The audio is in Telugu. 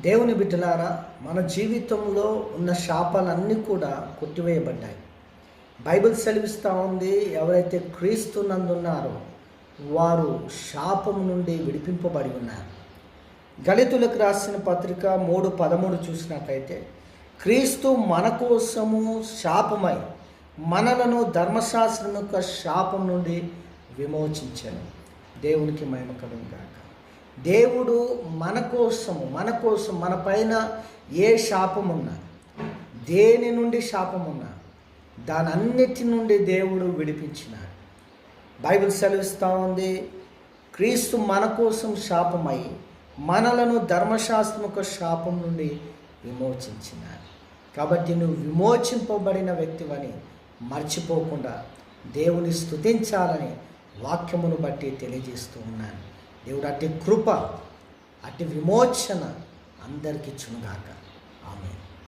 దేవుని బిడ్డలారా మన జీవితంలో ఉన్న శాపాలన్నీ కూడా కొట్టివేయబడ్డాయి. బైబిల్ సెలవిస్తూ ఉంది ఎవరైతే క్రీస్తు నందున్నారో వారు శాపం నుండి విడిపింపబడి ఉన్నారు. గళితులకు రాసిన పత్రిక మూడు పదమూడు చూసినట్లయితే క్రీస్తు మన కోసము శాపమై మనలను ధర్మశాస్త్రం యొక్క శాపం నుండి విమోచించాను దేవునికి మహిమ కలుగుగాక దేవుడు మన కోసము మన కోసం మన పైన ఏ శాపం దేని నుండి శాపం దాని అన్నిటి నుండి దేవుడు విడిపించినాడు. బైబిల్ సెలవిస్తూ ఉంది క్రీస్తు మన కోసం శాపమై మనలను ధర్మశాస్త్రం యొక్క శాపం నుండి విమోచించినాడు. కాబట్టి నువ్వు విమోచింపబడిన వ్యక్తివని మర్చిపోకుండా దేవుని స్తుతించాలని వాక్యమును బట్టి తెలియజేస్తూ ఉన్నాను. దేవుడు అట్టి కృప అట్టి విమోచన అందరికీ చునుగాక. ఆమె